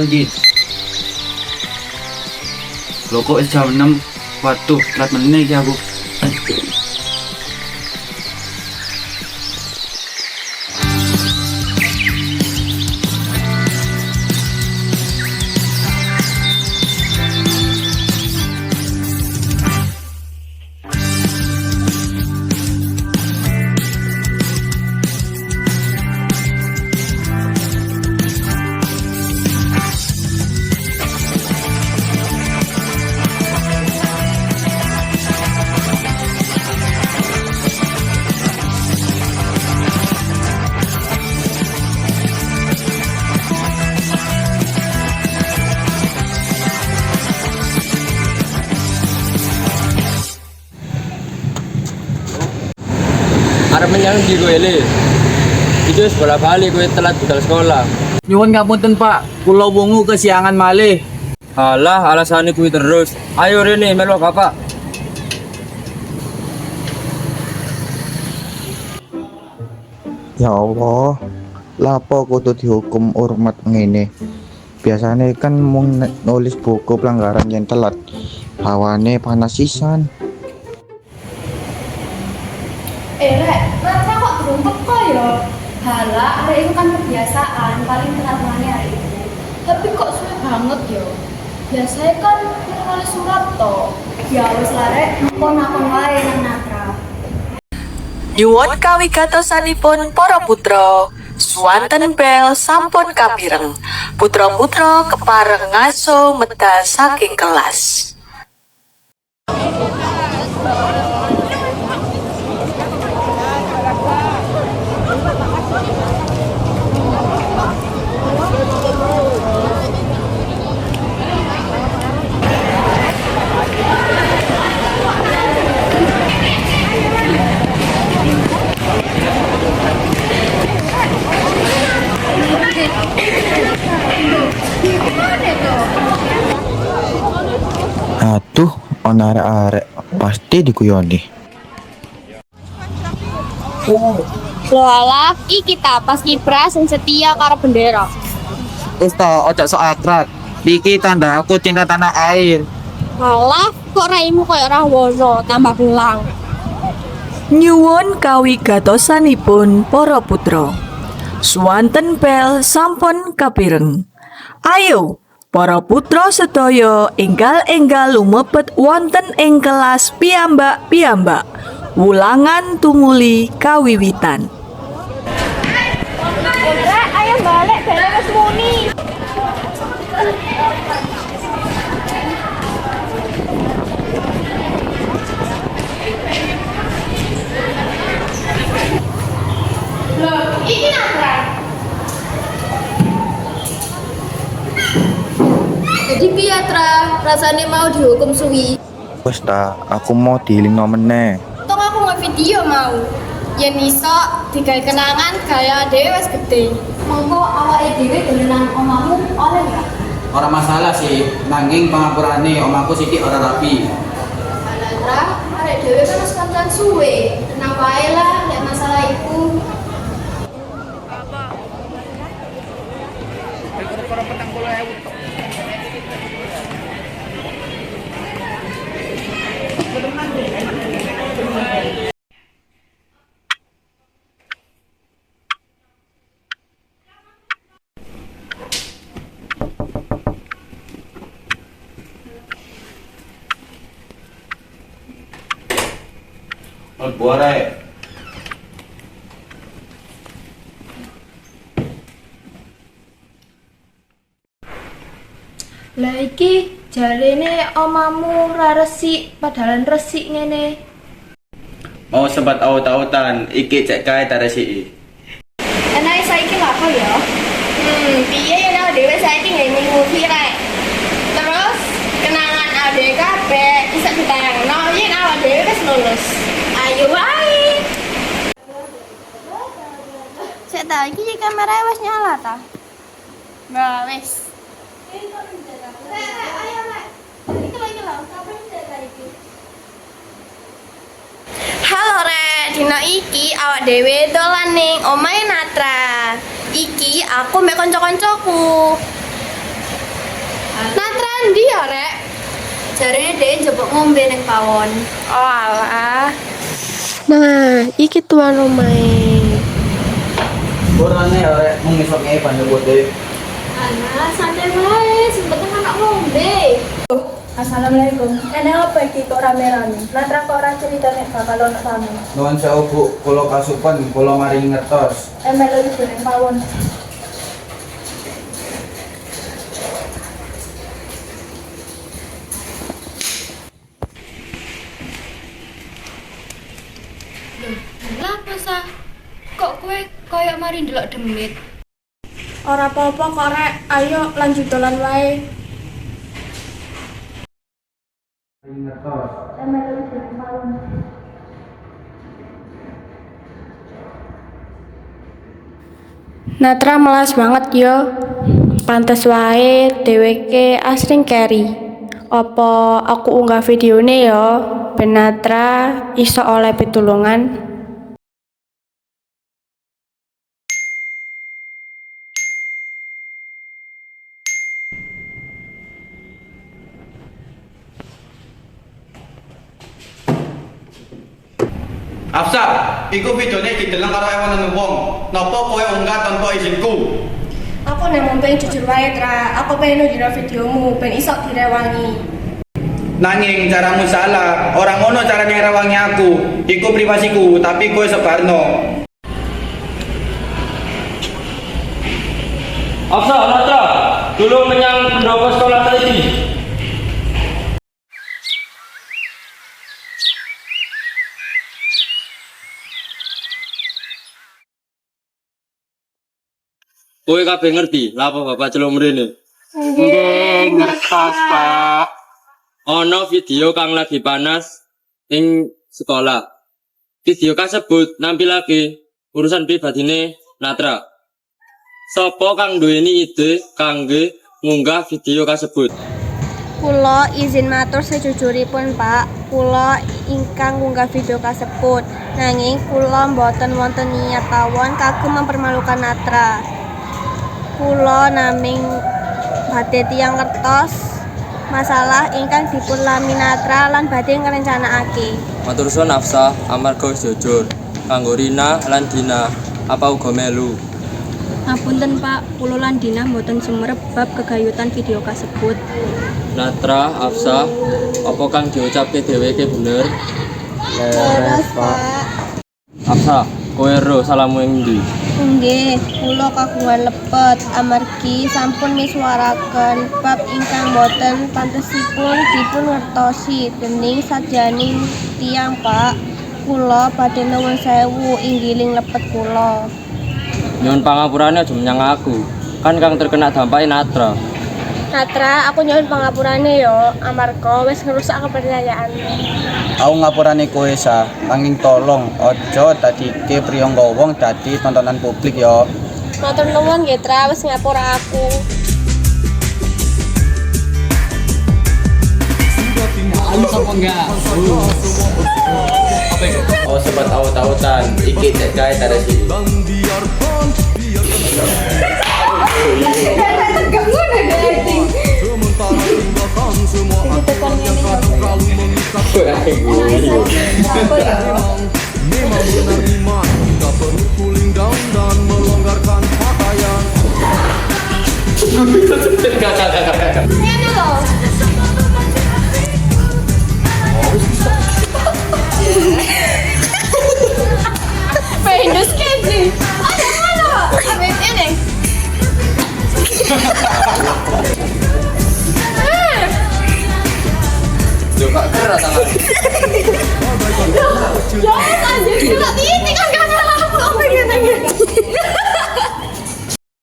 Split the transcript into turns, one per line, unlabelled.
Piro Ji? Lho kok jam 6 Waduh, telat meneh iki aku.
Arep menyang di kowe le. Itu wis bola bali kowe telat budal sekolah.
Nyuwun ngapunten Pak, kula wungu kesiangan malih.
Alah, alasane kuwi terus. Ayo rene melu bapak.
Ya Allah, lapo kudu dihukum urmat ngene. Biasanya kan mung ne- nulis buku pelanggaran yang telat. Hawane panas sisan.
Eh, Rek, Belum teko ya? Hala, hari itu kan kebiasaan, paling mana hari itu. Tapi kok sulit banget ya? Biasanya kan nulis surat toh. Ya wis lah, Rek, nakon-nakon wae nang Natra.
Nyuwun kawigatosanipun para putra swanten bel sampun kapireng putra-putra kepareng ngaso medal saking kelas
Ono arek-arek pasti dikuyoni.
Lola, iki kita pas kibra sing setia karo bendera.
Wis ojo sok akrab. Iki tanda aku cinta tanah air.
Malah kok raimu koyo Rahwana tambah belang.
Nyuwun kawigatosanipun para putra swanten bel sampun kapireng Ayo para putra sedaya enggal-enggal lumebet wonten ing kelas piyambak-piyambak. Wulangan tumuli kawiwitan
Rek, ayo balik balik wis muni.
Iki Natra. Jadi piye, Rasane mau dihukum suwi.
Wes ta, aku mau dilingno meneh.
Tong aku nge-video mau. Yen iso digawe kenangan gaya dhewe wis gede. Monggo awake dhewe dolenan omamu oleh ya.
Ora masalah sih, nanging pangapurane omahku sithik ora rapi.
Alandra, arek dhewe kan wis kancan suwe. Tenang wae lah nek masalah iku.
Oh, buare.
Lah iki jarene omamu ra resik padahal resik ngene.
Mau sempat aut-autan, iki cek kae ta resiki.
Enak saiki lha apa ya? Hmm, piye yen awake dhewe saiki nggak movie rek. Terus kenangan awake kabeh bisa ditayangno yen awake dhewe wis lulus. Ayo wae. Sik ta, iki kamera wis nyala ta? Nah, wis. Mak. Iki lho, iki lho. Kapan cerita iki? Halo Rek, dino iki awak dhewe dolan ning omahe Natra. Iki aku mek kanca-kancaku. ya, Rek? Jarene dhek njebok ngombe ning pawon.
Oh alah. Nah, iki tuan rumah.
Kurangnya ya rek mung isok nge pandu bote.
Ana, santai wae, sempet anak ngombe.
Assalamualaikum. Enak apa iki kok rame-rame? Natra kok ora cerita nek bakal ono tamu.
Nuwun sewu Bu, kula kasupen, kula mari ngertos.
Emel ibu ning pawon.
Lah apa sah? Kok kowe koyo mari ndelok demit?
Ora apa-apa kok rek. Ayo lanjut dolan wae. Natra melas banget yo. Pantes wae dheweke asring carry. Apa aku unggah videone yo ben Natra iso oleh pitulungan?
Afsa, iku videone dideleng karo ewanan wong. Napa kowe unggah tanpa izinku?
Aku nek pengen jujur wae Tra, aku pengen nunjuk videomu ben iso direwangi.
Nanging caramu salah. Orang ngono carane ngrewangi aku. Iku privasiku, tapi kowe sebarno.
Afsa, Natra, dulu menyang pendopo sekolah tadi. Kowe kabeh ngerti, lapa bapak celuk mrene? Nggih, ngertos, Pak. Ono video kang lagi panas ing sekolah. Video kasebut nampilake urusan pribadine Natra. Sopo kang duweni ide kangge ngunggah video kasebut?
Kulo izin matur sejujuripun Pak, kulo ingkang ngunggah video kasebut. Nanging kulo mboten wonten niat tawon kagem mempermalukan Natra. Kulo naming badhe tiyang ngertos masalah ingkang dipun lami Natra lan badhe ngrencanakake.
Matur suwun Nafsa, amarga jujur. Kanggo Rina lan Dina, apa uga melu?
Ngapunten Pak, kulo lan Dina mboten sumerep bab kegayutan video kasebut.
Natra, Afsa, apa kang diucapke dheweke bener?
Leres Pak.
Afsa, kowe ro salamu ing ndi?
Nggih, kula kagungan lepet amargi sampun misuwaraken bab ingkang boten pantesipun dipun ngertosi dening sajaning tiyang Pak. Kula badhe nuwun sewu inggiling lepet kula.
Nyuwun pangapurane aja menyang aku. Kan kang terkena dampake Natra.
Natra, aku nyuwun pangapurane yo amarga wis ngerusak kepercayaan.
Aku ngapurane kowe sa, nanging tolong ojo dadike priyangga wong dadi tontonan publik ya.
Matur nuwun nggih Tra, wis ngapura aku.
Oh sobat aut-autan, iki cek gawe tarasi.
Ngene Coba kira tangan. Jangan anjir,
kita titik agak-agak
langsung pengen nangis.